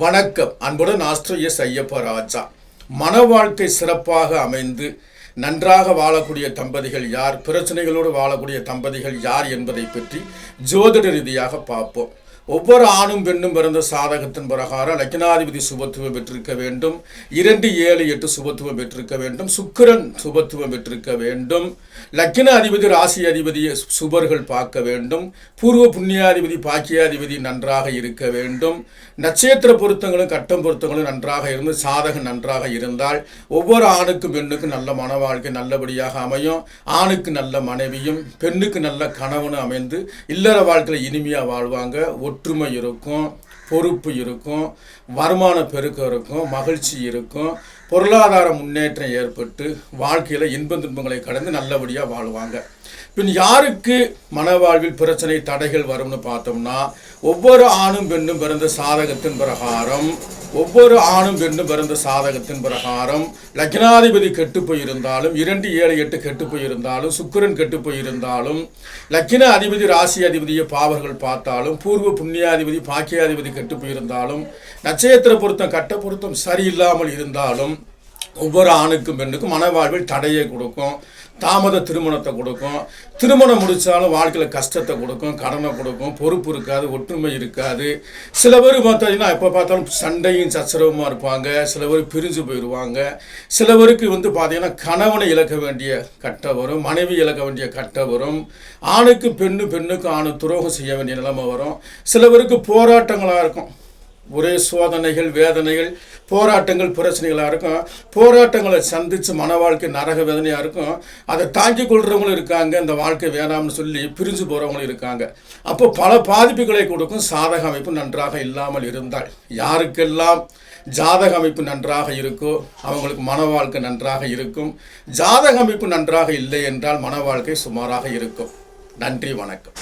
வணக்கம். அன்புடன் ஆஸ்ட்ரோ ஐயப்ப ராஜா. மன வாழ்க்கை சிறப்பாக அமைந்து நன்றாக வாழக்கூடிய தம்பதிகள் யார்? பிரச்சனைகளோடு வாழக்கூடிய தம்பதிகள் யார் என்பதை பற்றி ஜோதிட ரீதியாக பார்ப்போம். ஒவ்வொரு ஆணும் பெண்ணும் பிறந்த சாதகத்தின் பிரகாரம் லக்னாதிபதி சுபத்துவம் பெற்றிருக்க வேண்டும். இரண்டு ஏழு எட்டு சுபத்துவம் பெற்றிருக்க வேண்டும். சுக்கிரன் சுபத்துவம் பெற்றிருக்க வேண்டும். லக்ன அதிபதி ராசி அதிபதியை சுபர்கள் பார்க்க வேண்டும். பூர்வ புண்ணியாதிபதி பாக்கியாதிபதி நன்றாக இருக்க வேண்டும். நட்சத்திர பொருத்தங்களும் கட்டம் பொருத்தங்களும் நன்றாக இருந்து சாதகம் நன்றாக இருந்தால் ஒவ்வொரு ஆணுக்கும் பெண்ணுக்கும் நல்ல மன வாழ்க்கை நல்லபடியாக அமையும். ஆணுக்கு நல்ல மனைவியும் பெண்ணுக்கு நல்ல கணவனும் அமைந்து இல்லற வாழ்க்கையில் இனிமையாக வாழ்வாங்க. ஒற்றுமை இருக்கும் பொறுப்பு இருக்கும் வருமான பெருக்கம் இருக்கும் மகிழ்ச்சி இருக்கும் பொருளாதார முன்னேற்றம் ஏற்பட்டு வாழ்க்கையில் இன்ப துன்பங்களை கடந்து நல்லபடியாக வாழ்வாங்க. பின் யாருக்கு மனவாழ்வில் பிரச்சனை தடைகள் வரும்னு பார்த்தோம்னா ஒவ்வொரு ஆணும் பெண்ணும் பிறந்த சாதகத்தின் பிரகாரம் ஒவ்வொரு ஆணும் பெண்ணும் பிறந்த சாதகத்தின் பிரகாரம். லக்னாதிபதி கெட்டு போயிருந்தாலும் இரண்டு ஏழு எட்டு கெட்டு போயிருந்தாலும் சுக்கிரன் கெட்டு போயிருந்தாலும் லக்கின அதிபதி ராசி அதிபதியை பாவர்கள் பார்த்தாலும் பூர்வ புண்ணியாதிபதி பாக்கியாதிபதி கெட்டு போயிருந்தாலும் நட்சத்திர பொருத்தம் கட்ட பொருத்தம் சரியில்லாமல் இருந்தாலும் ஒவ்வொரு ஆணுக்கும் பெண்ணுக்கும் மனவாழ்வில் தடையை கொடுக்கும் தாமத திருமணத்தை கொடுக்கும். திருமணம் முடித்தாலும் வாழ்க்கையில் கஷ்டத்தை கொடுக்கும் கடனை கொடுக்கும் பொறுப்பு இருக்காது ஒற்றுமை இருக்காது. சில பேர் பார்த்தீங்கன்னா எப்போ பார்த்தாலும் சண்டையும் சச்சரவுமாக இருப்பாங்க. சில பேர் பிரிஞ்சு போயிடுவாங்க சில பேருக்கு வந்து பார்த்தீங்கன்னா கணவனை இழக்க வேண்டிய கட்ட வரும் மனைவி இழக்க வேண்டிய கட்ட வரும். ஆணுக்கு பெண்ணு பெண்ணுக்கு ஆணு துரோகம் செய்ய வேண்டிய நிலைமை வரும். சில பேருக்கு போராட்டங்களாக இருக்கும். ஒரே சோதனைகள் வேதனைகள் போராட்டங்கள் பிரச்சனைகளாக இருக்கும். போராட்டங்களை சந்தித்து மன வாழ்க்கை நரக வேதனையாக இருக்கும். அதை தாங்கிக் கொள்கிறவங்களும் இருக்காங்க. இந்த வாழ்க்கை வேணாம்னு சொல்லி பிரிஞ்சு போகிறவங்களும் இருக்காங்க. அப்போ பல பாதிப்புகளை கொடுக்கும் சாதக அமைப்பு நன்றாக இல்லாமல் இருந்தால் யாருக்கெல்லாம் ஜாதக அமைப்பு நன்றாக இருக்கோ அவங்களுக்கு மன வாழ்க்கை நன்றாக இருக்கும். ஜாதக அமைப்பு நன்றாக இல்லை என்றால் மன வாழ்க்கை சுமாராக இருக்கும். நன்றி வணக்கம்.